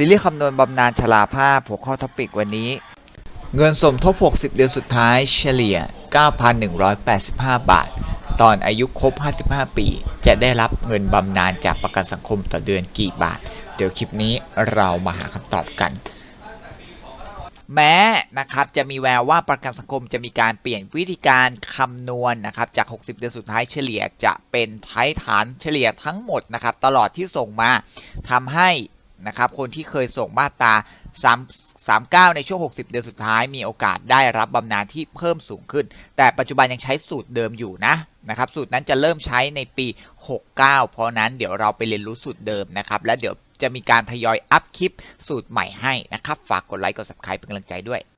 ซีรีส์คำนวณบำนาญชราภาพหัวข้อท็อปิกวันนี้ เงินสมทบ 60 เดือนสุดท้ายเฉลี่ย 9,185 บาท ตอนอายุครบ 55 ปี จะได้รับเงินบำนาญจากประกันสังคมต่อเดือนกี่บาท เดี๋ยวคลิปนี้เรามาหาคำตอบกัน แม้นะครับจะมีแววว่าประกันสังคมจะมีการเปลี่ยนวิธีการคำนวณนะครับจาก 60 เดือนสุดท้ายเฉลี่ยจะเป็นใช้ฐานเฉลี่ยทั้งหมดนะครับตลอดที่ส่งมาทำให้ นะครับคนที่เคยส่งมาตรา3 39 ในช่วง 60 เดือนสุดท้ายมีโอกาสได้รับบำนาญที่เพิ่มสูงขึ้น แต่ปัจจุบันยังใช้สูตรเดิมอยู่นะนะครับสูตรนั้นจะเริ่มใช้ในปี 69 เพราะนั้นเดี๋ยวเราไปเรียนรู้สูตรเดิมนะครับและเดี๋ยวจะมีการทยอยอัพคลิปสูตรใหม่ให้นะครับ ฝากกดไลค์กด subscribe เป็นกำลังใจด้วย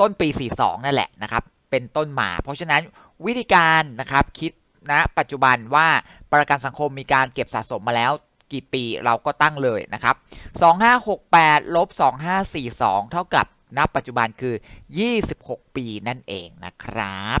ต้นปี 42 นั่นแหละนะครับ เป็นต้นมา เพราะฉะนั้นวิธีการนะครับคิดณปัจจุบันว่าประกันสังคมมีการเก็บสะสมมาแล้วกี่ปีเราก็ตั้งเลยนะครับ 2568ลบ2542 เท่ากับณปัจจุบันคือ 26 ปีนั่นเองนะครับ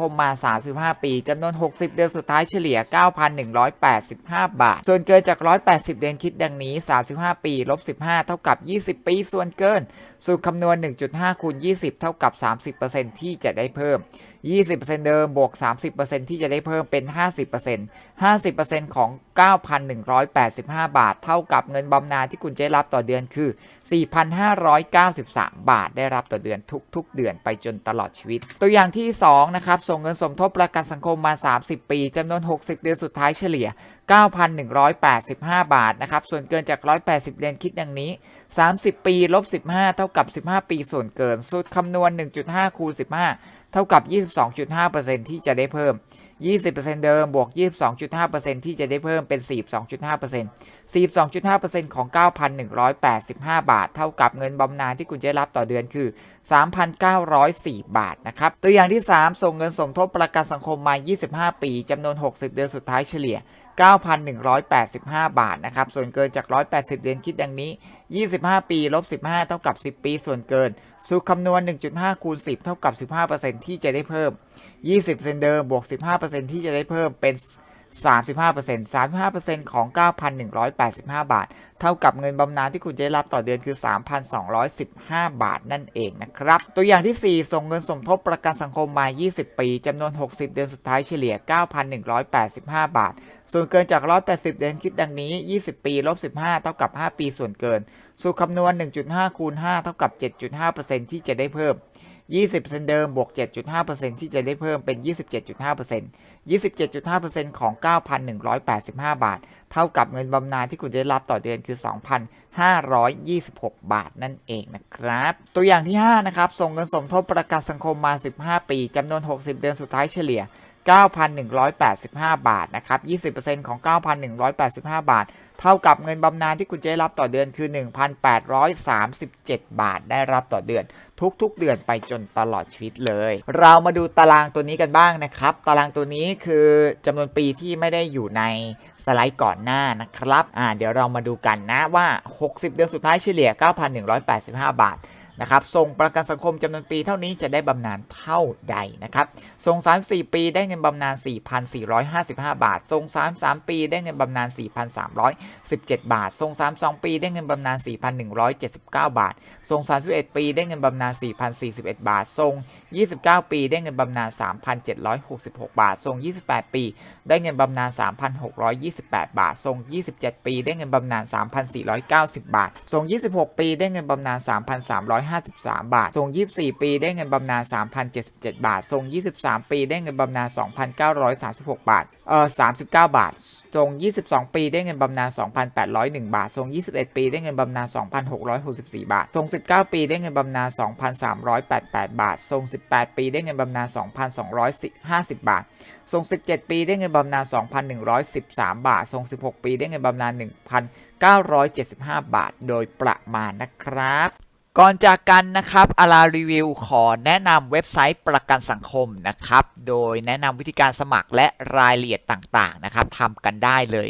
มมา 35 ปีจำนวน 60 เดือนสุดท้ายเฉลี่ย 9,185 บาท ส่วนเกินจาก 180 เดือนคิดดังนี้ 35 ปีลบ15 เท่ากับ 20 ปี ส่วนเกิน สูตรคำนวณ 1.5คูณ20 เท่ากับ 30%ที่จะได้เพิ่ม 20%เดิมบวก 30%ที่จะได้เพิ่มเป็น 50% 50%ของ 9,185 บาท เท่ากับเงินบำนาญที่คุณจะรับต่อเดือนคือ 4,593 บาท ได้รับต่อเดือนทุกๆ เดือนไปจนตลอดชีวิต ตัวอย่างที่ 2 นะครับ ส่งเงินสมทบประกันสังคมมา 30 ปีจำนวน 60 เดือนสุดท้ายเฉลี่ย 9,185 บาทนะครับ ส่วนเกินจาก 180 เดือนคิดดังนี้ 30 ปีลบ 15 เท่ากับ 15 ปีส่วนเกิน สูตรคำนวณ 1.5 คูณ 15 เท่ากับ 22.5%ที่จะได้เพิ่ม 20%เดิมบวก 22.5%ที่จะได้เพิ่มเป็น 42.5% 42.5%ของ 9,185 บาท เท่ากับเงินบำนาญที่คุณจะรับต่อเดือนคือ 3,904 บาทนะครับ ตัวอย่างที่ 3 ส่งเงินสมทบประกันสังคมมา 25 ปีจำนวน 60 เดือนสุดท้ายเฉลี่ย 9,185 บาทนะครับ ส่วนเกินจาก 180 เดือนคิดดังนี้ 25 ปีลบ15 เท่ากับ 10 ปี ส่วนเกิน สูตรคำนวณ 1.5 คูณ 10 เท่ากับ 15%ที่จะได้เพิ่ม 20%เดิมบวก 15%ที่จะได้เพิ่มเป็น 35% 35%ของ 9,185 บาท เท่ากับเงินบำนาญที่คุณจะได้รับต่อเดือนคือ 3,215 บาทนั่นเองนะครับ ตัวอย่างที่ 4 ส่งเงินสมทบประกันสังคมมา 20 ปีจำนวน 60 เดือนสุดท้ายเฉลี่ย 9,185 บาท ส่วนเกินจาก 180 เดือนคิดดังนี้ 20 ปีลบ15 เท่ากับ 5 ปีส่วนเกิน สูตรคำนวณ 1.5 คูณ 5 เท่ากับ 7.5%ที่จะได้เพิ่ม 20%เดิมบวก 7.5%ที่จะได้เพิ่มเป็น 27.5% 27.5%ของ 9,185 บาท เท่ากับเงินบำนาญที่คุณจะได้รับต่อเดือนคือ 2,526 บาทนั่นเองนะครับ ตัวอย่างที่ 5 นะครับ ส่งเงินสมทบประกันสังคมมา 15 ปีจำนวน 60 เดือนสุดท้ายเฉลี่ย 9,185 บาทนะครับ 20%ของ 9,185 บาท เท่ากับเงินบำนาญที่คุณเจะได้รับต่อเดือนคือ 1,837 บาทได้รับต่อเดือน ทุกๆ เดือนไปจนตลอดชีวิตเลย เรามาดูตารางตัวนี้กันบ้างนะครับ ตารางตัวนี้คือจำนวนปีที่ไม่ได้อยู่ในสไลด์ก่อนหน้านะครับ อ่า เดี๋ยวเรามาดูกันนะว่า 60 เดือนสุดท้ายเฉลี่ย 9,185 บาท นะครับส่งประกันสังคมจำนวนปีเท่านี้จะได้บำนาญเท่าใดนะครับส่ง 34 ปีได้เงินบำนาญ 4,455 บาท ส่ง 33 ปีได้เงินบำนาญ 4,317 บาท ส่ง 32 ปีได้เงินบำนาญ 4,179 บาท ส่ง 31 ปีได้เงินบำนาญ 4,041 บาท ส่ง 29 ปีได้เงินบำนาญ3,766 บาท ทรง 28 ปี ได้เงินบำนาญ3,628 บาท ทรง 27 ปี ได้เงินบำนาญ3,490 บาท ทรง 26 ปี ได้เงินบำนาญ3,353 บาท ทรง 24 ปี ได้เงินบำนาญ3,077 บาท ทรง 23 ปี ได้เงินบำนาญ2,936 บาท เอ่อ 39 บาท ทรง 22 ปี ได้เงินบำนาญ2,801 บาท ทรง 21 ปี ได้เงินบำนาญ2,664 บาท ทรง 19 ปี ได้เงินบำนาญ2,388 บาท ทรง18 ปีได้เงินบำนาญ 2,250 บาท ทรง 17 ปีได้เงินบำนาญ 2,113 บาท ทรง 16 ปีได้เงินบำนาญ 1,975 บาท โดยประมาณนะครับก่อนจากกันนะครับอารารีวิวขอแนะนำเว็บไซต์ประกันสังคมนะครับ โดยแนะนำวิธีการสมัครและรายละเอียดต่างๆนะครับทำกันได้เลย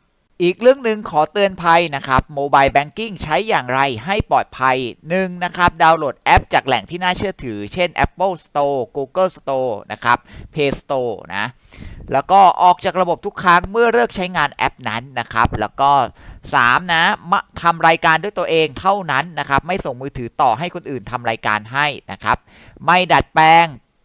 อีกเรื่องหนึ่งขอเตือนภัยนะครับ Mobile Banking ใช้อย่างไรให้ปลอดภัย 1. นะครับดาวน์โหลดแอปจากแหล่งที่น่าเชื่อถือ เช่น Apple Store Google Store นะครับ Play Store นะแล้วก็ออกจากระบบทุกครั้งเมื่อเลิกใช้งานแอปนั้นนะครับ แล้วก็ 3. นะมาทำรายการด้วยตัวเองเท่านั้นนะครับ ไม่ส่งมือถือต่อให้คนอื่นทำรายการให้นะครับ ไม่ดัดแปลง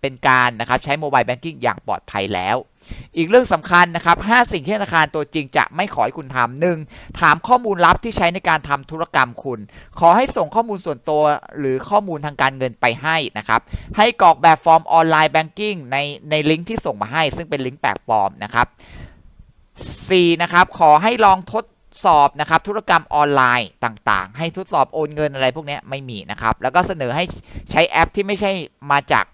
เป็นการนะครับใช้โมบายแบงกิ้งอย่างปลอดภัยแล้ว อีกเรื่องสำคัญนะครับ 5 สิ่งที่ธนาคารตัวจริงจะไม่ขอให้คุณทำหนึ่งถามข้อมูลลับที่ใช้ในการทำธุรกรรมคุณ ขอให้ส่งข้อมูลส่วนตัวหรือข้อมูลทางการเงินไปให้นะครับ ให้กรอกแบบฟอร์มออนไลน์แบงกิ้งในในลิงก์ที่ส่งมาให้ ซึ่งเป็นลิงก์แปลกปลอมนะครับ 4. นะครับขอให้ลองทดสอบนะครับธุรกรรมออนไลน์ต่างๆ ให้ทดสอบโอนเงินอะไรพวกนี้ไม่มีนะครับ แล้วก็เสนอให้ใช้แอปที่ไม่ใช่มาจาก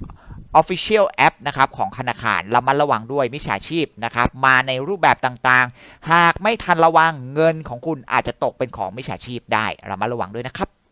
Official App นะครับของธนาคารระมัดระวังด้วยมิจฉาชีพนะครับมาในรูปแบบต่างๆ หากไม่ทันระวังเงินของคุณอาจจะตกเป็นของมิจฉาชีพได้ระมัดระวังด้วยนะครับ